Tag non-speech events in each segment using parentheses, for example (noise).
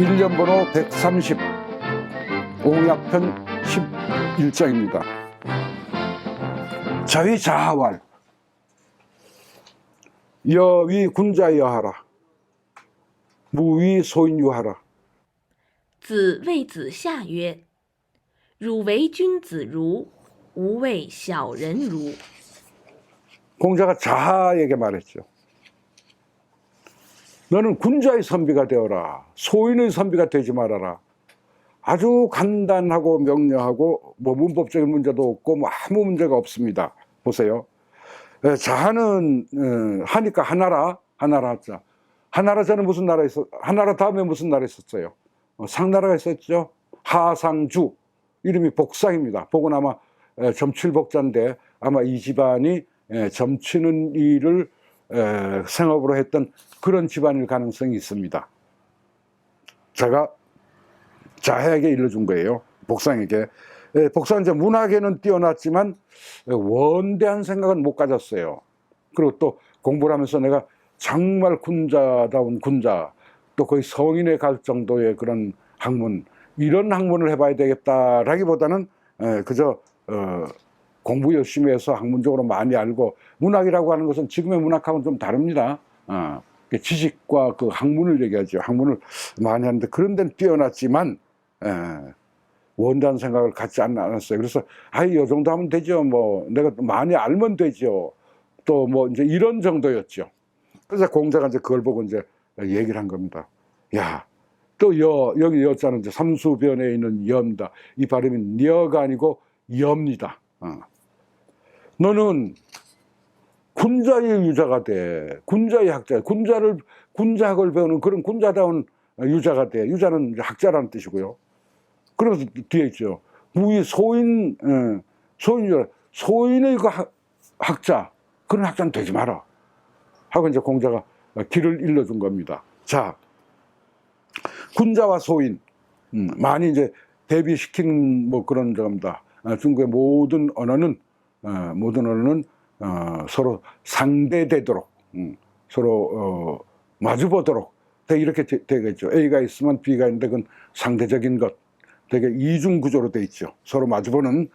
일년 번호 130 공약편 11장입니다. 자위 자하왈 여위 군자여하라 무위 소인유하라 子谓子夏曰：“汝为君子如，吾为小人如。 공자가 자하에게 말했죠. 너는 군자의 선비가 되어라. 소인의 선비가 되지 말아라. 아주 간단하고 명료하고 뭐 문법적인 문제도 없고 뭐 아무 문제가 없습니다. 보세요. 에, 자하는 어, 하니까 하나라 하나라 하자. 하나라 전에 무슨 나라 있었? 하나라 다음에 무슨 나라 있었어요? 어, 상나라가 있었죠. 하상주 이름이 복상입니다. 복은 아마 에, 점칠복자인데 아마 이 집안이 에, 점치는 일을 에, 생업으로 했던 그런 집안일 가능성이 있습니다. 제가 자해에게 일러준 거예요. 복상에게. 에, 복상은 이제 문학에는 뛰어났지만 에, 원대한 생각은 못 가졌어요. 그리고 또 공부를 하면서 내가 정말 군자다운 군자, 또 거의 성인에 갈 정도의 그런 학문, 이런 학문을 해봐야 되겠다라기보다는 에, 그저 어, 공부 열심히 해서 학문적으로 많이 알고 문학이라고 하는 것은 지금의 문학하고는 좀 다릅니다. 어, 그 지식과 그 학문을 얘기하죠. 학문을 많이 하는데 그런 데는 뛰어났지만 에, 원다는 생각을 갖지 않- 않았어요. 그래서 아이 요 정도 하면 되죠. 뭐 내가 많이 알면 되죠. 또 뭐 이제 이런 정도였죠. 그래서 공자가 이제 그걸 보고 이제 얘기를 한 겁니다. 야, 또 여, 여기 여자는 이제 삼수변에 있는 여입니다. 이 발음이 니어가 아니고 여입니다. 어. 너는 군자의 유자가 돼. 군자의 학자. 군자를, 군자학을 배우는 그런 군자다운 유자가 돼. 유자는 학자라는 뜻이고요. 그래서 뒤에 있죠. 무의 소인, 어, 소인. 소인의 그 학- 학자. 그런 학자는 되지 마라. 하고 이제 공자가 길을 일러준 겁니다. 자, 군자와 소인. 음, 많이 이제 대비시킨 뭐 그런. 어, 중국의 모든 언어는, 어, 모든 언어는 어, 서로 상대되도록, 음, 서로 어, 마주보도록 되- 이렇게 되, 되겠죠. A가 있으면 B가 있는데 그건 상대적인 것, 되게 이중 구조로 돼 있죠. 서로 마주보는.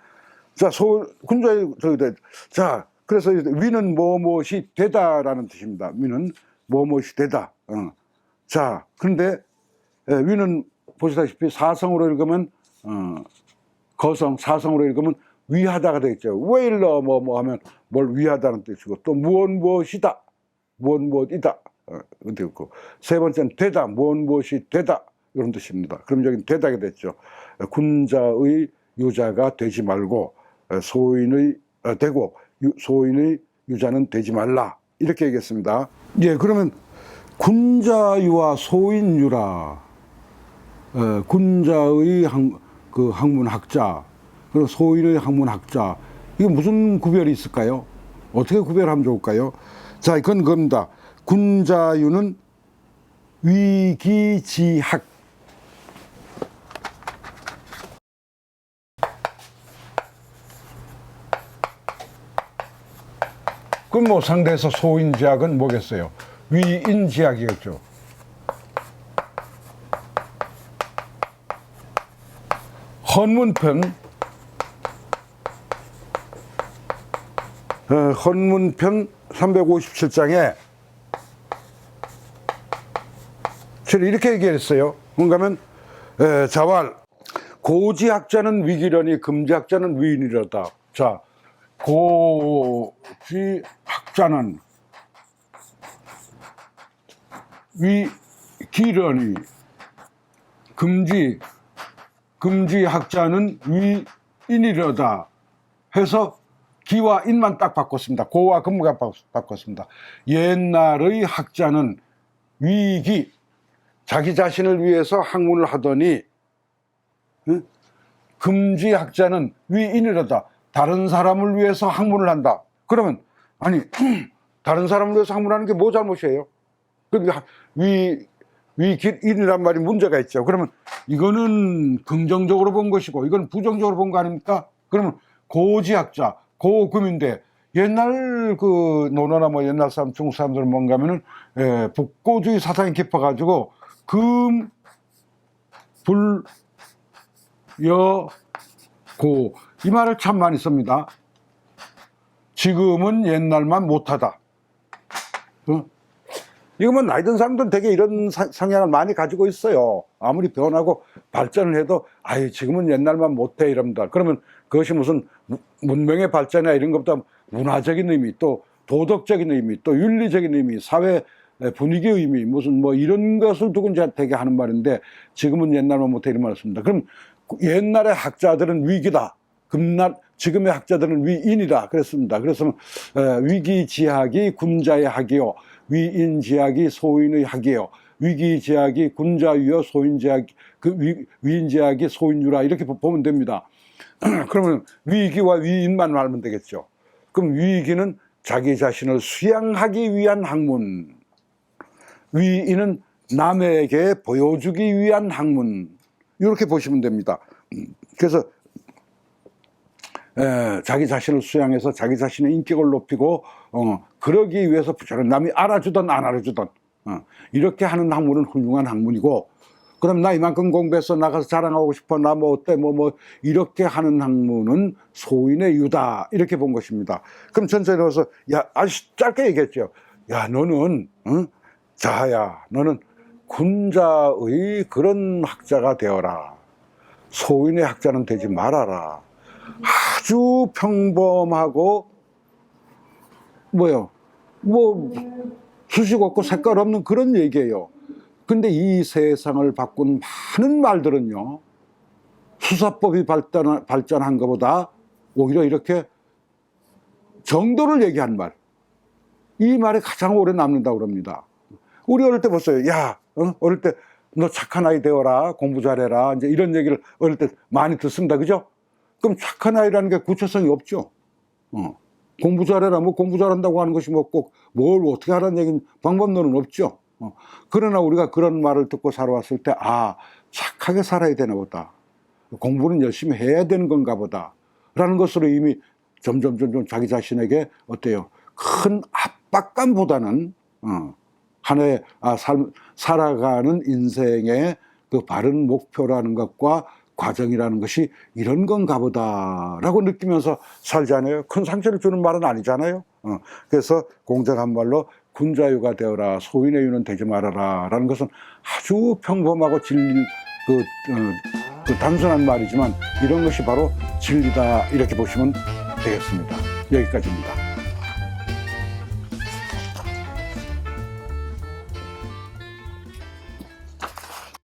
자, 소, 군자의 저기 돼. 자, 그래서 위는 뭐뭇이 되다라는 뜻입니다. 위는 뭐뭇이 되다. 어. 자, 그런데 예, 위는 보시다시피 사성으로 읽으면 어, 거성, 사성으로 읽으면 위하다가 되겠죠. 왜 일러 뭐, 뭐 하면 뭘 위하다는 뜻이고 또 무엇 무엇이다. 무엇 무엇이다. 어, 있고 세 번째는 되다. 무엇 무엇이 되다. 이런 뜻입니다. 그럼 여기 되다게 됐죠. 군자의 유자가 되지 말고 어, 소인의 어, 되고 유- 소인의 유자는 되지 말라. 이렇게 얘기했습니다. 예, 그러면 군자유와 소인유라. 어, 군자의 학, 그 학문학자, 그리고 소인의 학문학자, 이게 무슨 구별이 있을까요? 어떻게 구별하면 좋을까요? 자, 그건 겁니다. 군자유는 위기지학. 그럼 뭐 상대에서 소인지학은 뭐겠어요? 위인지학이겠죠. 헌문편 어, 헌문편 357장에 저는 이렇게 얘기했어요. 뭔가 하면 에, 자왈 고지학자는 위기려니 금지학자는 위인이로다. 자, 고지학자는 위기려니 금지 금지학자는 위인이려다 해서 기와 인만 딱 바꿨습니다. 고와 바- 바꿨습니다. 옛날의 학자는 위기 자기 자신을 위해서 학문을 하더니 응? 금지 학자는 위인이로다. 다른 사람을 위해서 학문을 한다. 그러면 아니 (clears throat) 다른 사람을 위해서 학문하는 게 뭐 잘못이에요? 그러니까 위 위기인이란 말이 문제가 있죠. 그러면 이거는 긍정적으로 본 것이고 이건 부정적으로 본 거 아닙니까? 그러면 고지학자, 고금인데 옛날 그 노노나 뭐 옛날 사람 중국 사람들은 뭔가 하면은 에, 복고주의 사상이 깊어가지고 금 불 여 고 이 말을 참 많이 씁니다. 지금은 옛날만 못하다. 어? 이거 뭐 나이 든 사람들은 되게 이런 사- 성향을 많이 가지고 있어요. 아무리 변하고 발전을 해도 아유 지금은 옛날만 못해 이럽니다. 그러면 그것이 무슨 무- 문명의 발전이나 이런 것보다 문화적인 의미 또 도덕적인 의미 또 윤리적인 의미 사회 분위기의 의미 무슨 뭐 이런 것을 두고 이제 되게 하는 말인데 지금은 옛날만 못해 이런 말을 씁니다. 그럼 옛날의 학자들은 위기다. 금날 지금의 학자들은 위인이다 그랬습니다. 그래서 에, 위기지학이 군자의 학이요, 위인지학이 소인의 학이요, 위기지학이 군자유요, 소인지학 그 위, 위인지학이 소인유라 이렇게 보- 보면 됩니다. (clears throat) 그러면 위기와 위인만 말하면 되겠죠. 그럼 위기는 자기 자신을 수양하기 위한 학문, 위인은 남에게 보여주기 위한 학문 이렇게 보시면 됩니다. 음, 그래서 에, 자기 자신을 수양해서 자기 자신의 인격을 높이고 어, 그러기 위해서 저런 남이 알아주든 안 알아주든 어, 이렇게 하는 학문은 훌륭한 학문이고 그럼 나 이만큼 공부해서 나가서 자랑하고 싶어 나 뭐 어때 뭐뭐 이렇게 하는 학문은 소인의 유다 이렇게 본 것입니다. 그럼 전체로서 야 아주 짧게 얘기했죠. 야 너는 응? 자야 너는 군자의 그런 학자가 되어라. 소인의 학자는 되지 말아라. 아주 평범하고 뭐요? 뭐 수식 없고 색깔 없는 그런 얘기예요. 근데 이 세상을 바꾼 많은 말들은요. 수사법이 발전, 발전한 것보다 오히려 이렇게 정도를 얘기한 말. 이 말이 가장 오래 남는다고 그럽니다. 우리 어릴 때 보세요. 야, 어? 어릴 때 너 착한 아이 되어라. 공부 잘해라. 이제 이런 얘기를 어릴 때 많이 듣습니다. 그죠? 그럼 착한 아이라는 게 구체성이 없죠. 어. 공부 잘해라. 뭐 공부 잘한다고 하는 것이 뭐 꼭 뭘 어떻게 하라는 얘기는 방법론은 없죠. 어. 그러나 우리가 그런 말을 듣고 살아왔을 때, 아, 착하게 살아야 되나 보다. 공부는 열심히 해야 되는 건가 보다. 라는 것으로 이미 점점 점점 자기 자신에게 어때요? 큰 압박감보다는, 어, 하나의 아, 삶, 살아가는 인생의 그 바른 목표라는 것과 과정이라는 것이 이런 건가 보다라고 느끼면서 살잖아요. 큰 상처를 주는 말은 아니잖아요. 어, 그래서 공정한 말로 군자유가 되어라 소인의 유는 되지 말아라 라는 것은 아주 평범하고 진리 그, 어, 그 단순한 말이지만 이런 것이 바로 진리다 이렇게 보시면 되겠습니다. 여기까지입니다.